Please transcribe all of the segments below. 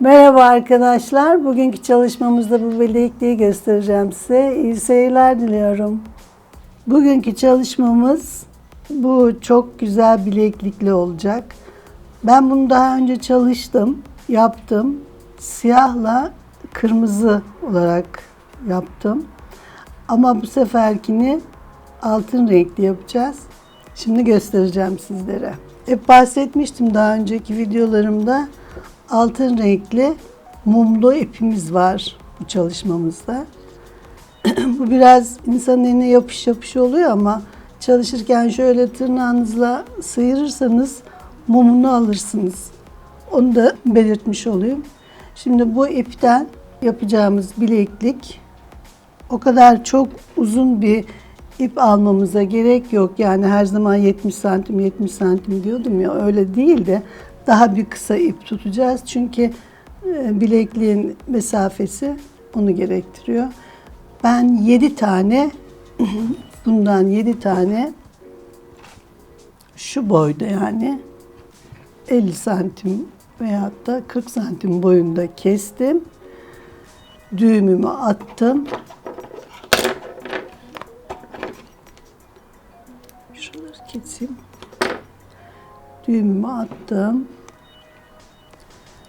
Merhaba arkadaşlar. Bugünkü çalışmamızda bu bilekliği göstereceğim size. İyi seyirler diliyorum. Bugünkü çalışmamız bu çok güzel bileklikli olacak. Ben bunu daha önce çalıştım, yaptım. Siyahla kırmızı olarak yaptım. Ama bu seferkini altın renkli yapacağız. Şimdi göstereceğim sizlere. Hep bahsetmiştim daha önceki videolarımda. Altın renkli mumlu ipimiz var bu çalışmamızda. bu biraz insanın eline yapış yapış oluyor ama çalışırken şöyle tırnağınızla sıyırırsanız mumunu alırsınız. Onu da belirtmiş olayım. Şimdi bu ipten yapacağımız bileklik o kadar çok uzun bir ip almamıza gerek yok. Yani her zaman 70 santim 70 santim diyordum ya öyle değil de daha bir kısa ip tutacağız. Çünkü e, bilekliğin mesafesi onu gerektiriyor. Ben 7 tane bundan 7 tane şu boyda yani 50 santim veyahut da 40 santim boyunda kestim. Düğümümü attım. Şuraları keseyim. Düğümümü attım.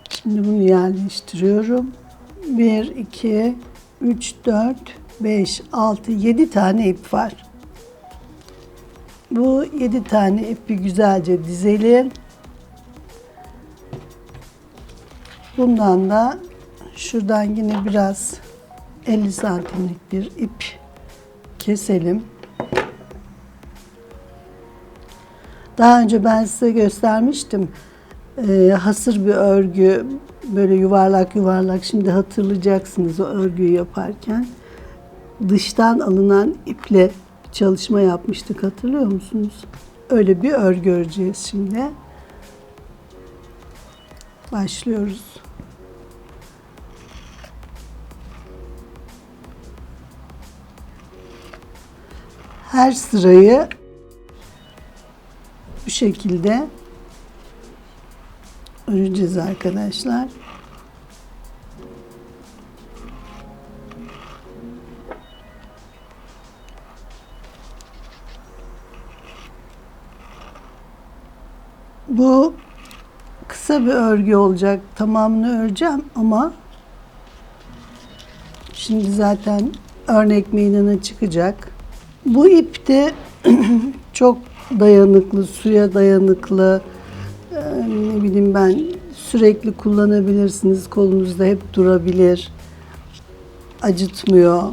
Şimdi bunu yerleştiriyorum. 1, 2, 3, 4, 5, 6, 7 tane ip var. Bu 7 tane ipi güzelce dizelim. Bundan da şuradan yine biraz 50 santimlik bir ip keselim. Daha önce ben size göstermiştim. Ee, hasır bir örgü böyle yuvarlak yuvarlak şimdi hatırlayacaksınız o örgüyü yaparken. Dıştan alınan iple çalışma yapmıştık hatırlıyor musunuz? Öyle bir örgü öreceğiz şimdi. Başlıyoruz. Her sırayı bu şekilde öreceğiz arkadaşlar. Bu kısa bir örgü olacak. Tamamını öreceğim ama şimdi zaten örnek meydana çıkacak. Bu ip de çok dayanıklı, suya dayanıklı, e, ne bileyim ben sürekli kullanabilirsiniz. Kolunuzda hep durabilir. Acıtmıyor.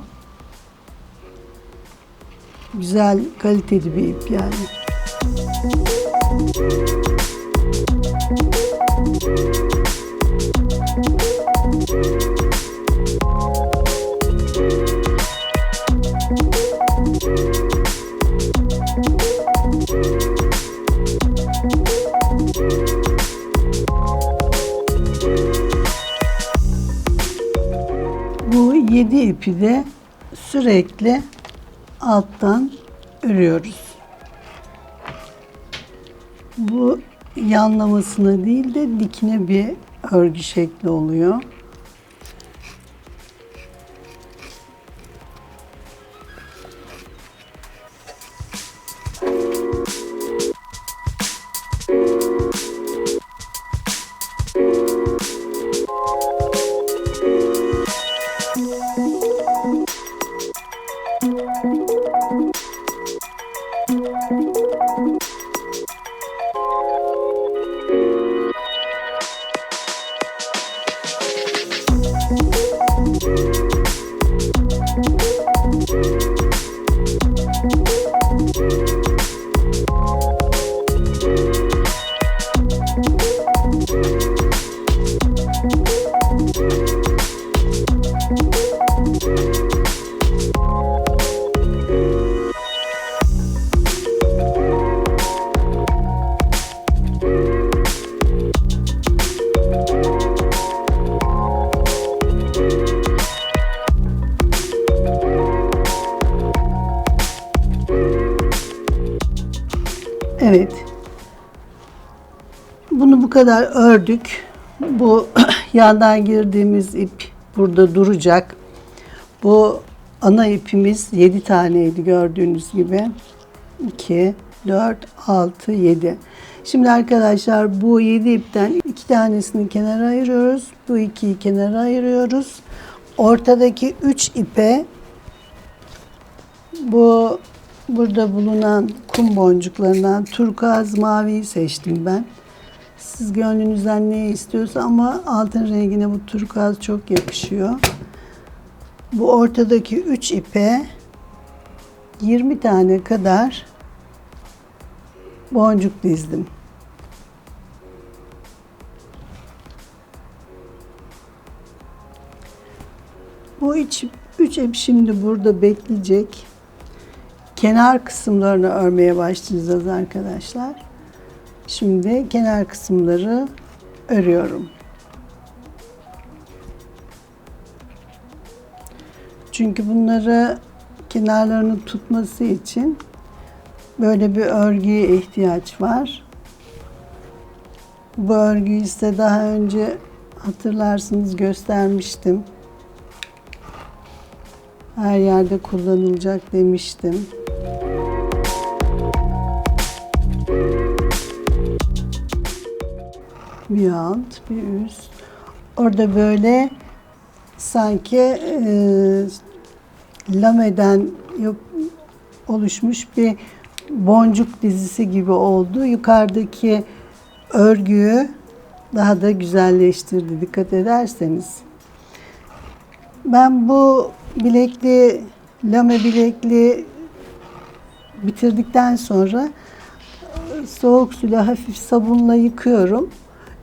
Güzel, kaliteli bir ip yani. Müzik 7 ipi de sürekli alttan örüyoruz. Bu yanlamasına değil de dikine bir örgü şekli oluyor. Kadar ördük. Bu yandan girdiğimiz ip burada duracak. Bu ana ipimiz 7 taneydi gördüğünüz gibi. 2, 4, 6, 7. Şimdi arkadaşlar bu 7 ipten 2 tanesini kenara ayırıyoruz. Bu 2'yi kenara ayırıyoruz. Ortadaki 3 ipe bu burada bulunan kum boncuklarından turkuaz maviyi seçtim ben. Siz gönlünüzden ne istiyorsa ama altın rengine bu turkuaz çok yakışıyor. Bu ortadaki 3 ipe 20 tane kadar boncuk dizdim. Bu üç, üç ip şimdi burada bekleyecek. Kenar kısımlarını örmeye başlayacağız arkadaşlar. Şimdi kenar kısımları örüyorum. Çünkü bunları kenarlarını tutması için böyle bir örgüye ihtiyaç var. Bu örgüyü ise daha önce hatırlarsınız göstermiştim. Her yerde kullanılacak demiştim. Bir alt, bir üst. Orada böyle sanki e, lameden yok, oluşmuş bir boncuk dizisi gibi oldu. Yukarıdaki örgüyü daha da güzelleştirdi dikkat ederseniz. Ben bu bilekli, lame bilekli bitirdikten sonra soğuk suyla hafif sabunla yıkıyorum.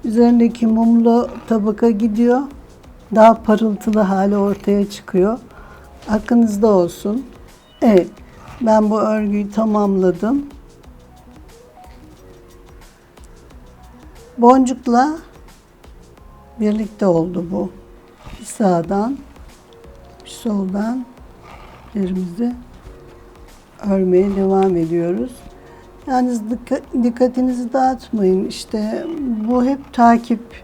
Üzerindeki mumlu tabaka gidiyor. Daha parıltılı hali ortaya çıkıyor. Aklınızda olsun. Evet, ben bu örgüyü tamamladım. Boncukla birlikte oldu bu. Bir sağdan, bir soldan yerimizi örmeye devam ediyoruz. Yalnız dikka- dikkatinizi dağıtmayın. İşte bu hep takip.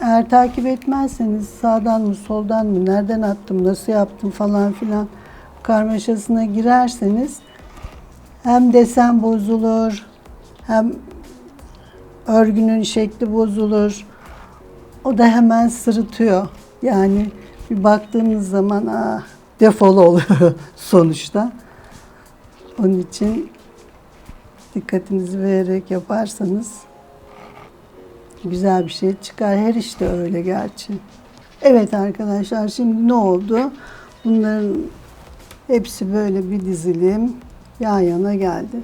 Eğer takip etmezseniz sağdan mı soldan mı nereden attım nasıl yaptım falan filan karmaşasına girerseniz hem desen bozulur hem örgünün şekli bozulur. O da hemen sırıtıyor. Yani bir baktığınız zaman ah, defol oluyor sonuçta. Onun için dikkatinizi vererek yaparsanız güzel bir şey çıkar. Her işte öyle gerçi. Evet arkadaşlar şimdi ne oldu? Bunların hepsi böyle bir dizilim yan yana geldi.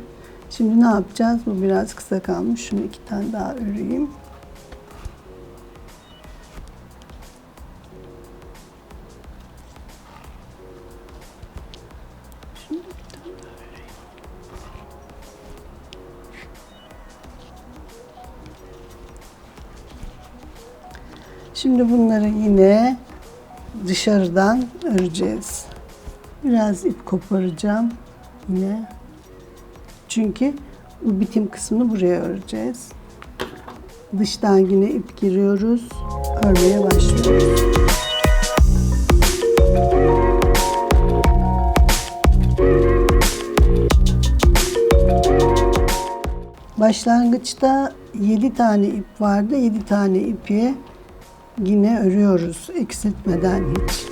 Şimdi ne yapacağız? Bu biraz kısa kalmış. Şunu iki tane daha öreyim. Şimdi bunları yine dışarıdan öreceğiz. Biraz ip koparacağım yine. Çünkü bu bitim kısmını buraya öreceğiz. Dıştan yine ip giriyoruz. Örmeye başlıyoruz. Başlangıçta 7 tane ip vardı. 7 tane ipi yine örüyoruz eksiltmeden hiç.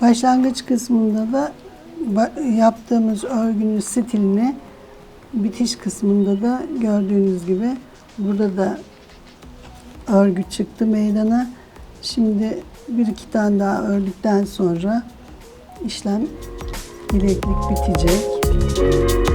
Başlangıç kısmında da yaptığımız örgünün stilini bitiş kısmında da gördüğünüz gibi burada da örgü çıktı meydana. Şimdi bir iki tane daha ördükten sonra işlem bileklik bitecek.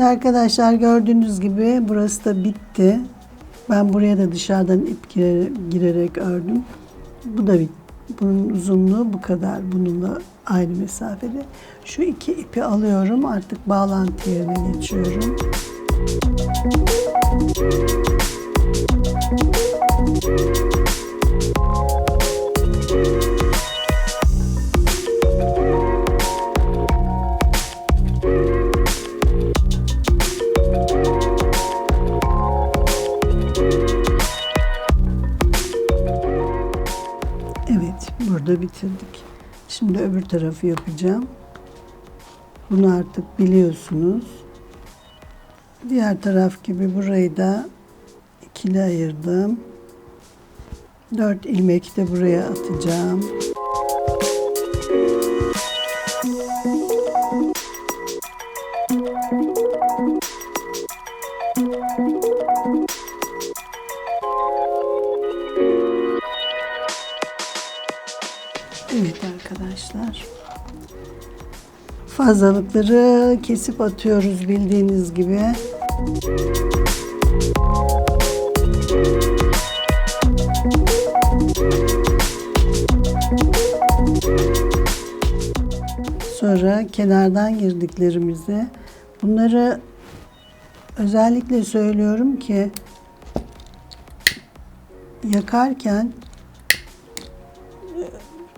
Şimdi arkadaşlar gördüğünüz gibi burası da bitti. Ben buraya da dışarıdan ip girerek, ördüm. Bu da bitti. Bunun uzunluğu bu kadar. Bununla aynı mesafede. Şu iki ipi alıyorum. Artık bağlantı yerine geçiyorum. Evet, tarafı yapacağım. Bunu artık biliyorsunuz. Diğer taraf gibi burayı da ikili ayırdım. Dört ilmek de buraya atacağım. Fazlalıkları kesip atıyoruz bildiğiniz gibi. Sonra kenardan girdiklerimizi bunları özellikle söylüyorum ki yakarken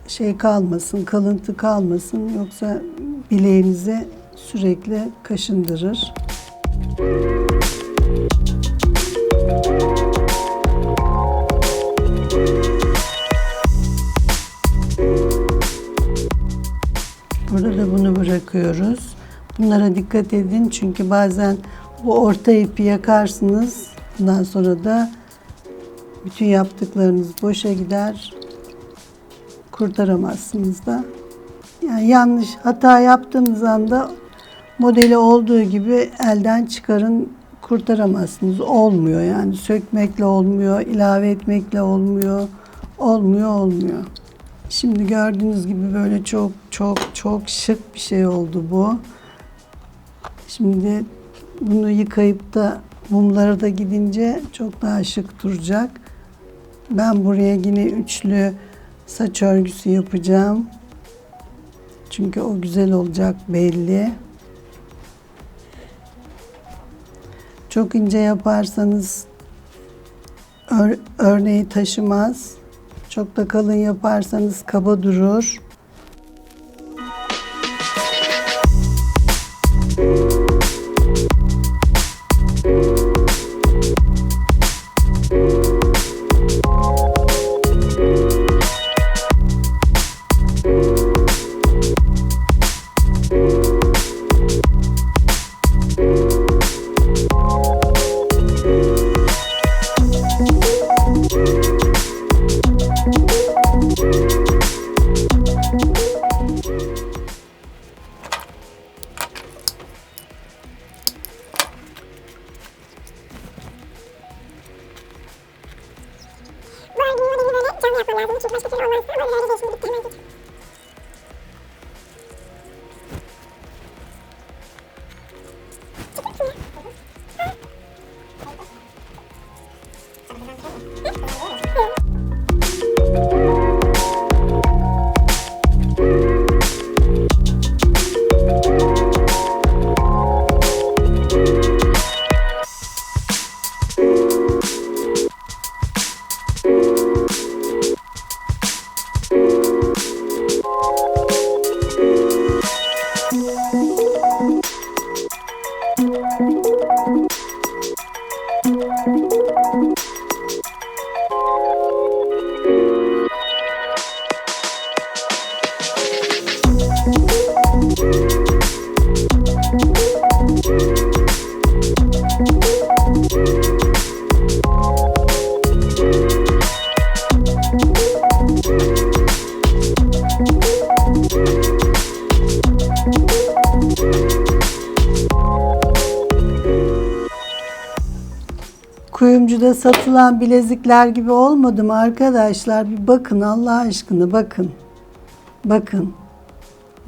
şey kalmasın, kalıntı kalmasın yoksa bileğinizi sürekli kaşındırır. Burada da bunu bırakıyoruz. Bunlara dikkat edin çünkü bazen bu orta ipi yakarsınız. Bundan sonra da bütün yaptıklarınız boşa gider kurtaramazsınız da. Yani yanlış hata yaptığınız anda modeli olduğu gibi elden çıkarın kurtaramazsınız. Olmuyor yani sökmekle olmuyor, ilave etmekle olmuyor. Olmuyor, olmuyor. Şimdi gördüğünüz gibi böyle çok çok çok şık bir şey oldu bu. Şimdi bunu yıkayıp da mumlara da gidince çok daha şık duracak. Ben buraya yine üçlü saç örgüsü yapacağım. Çünkü o güzel olacak belli. Çok ince yaparsanız ör- örneği taşımaz. Çok da kalın yaparsanız kaba durur. minha não não tive mais que tirar o mais satılan bilezikler gibi olmadı mı arkadaşlar? Bir bakın Allah aşkına bakın. Bakın.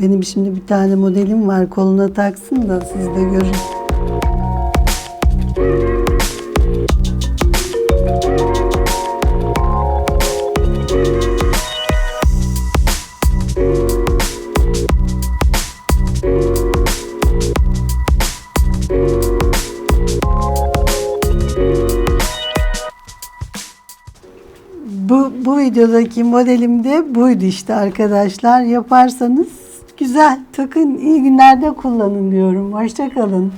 Benim şimdi bir tane modelim var koluna taksın da siz de görün. Videodaki modelim de buydu işte arkadaşlar. Yaparsanız güzel takın iyi günlerde kullanın diyorum. Hoşçakalın.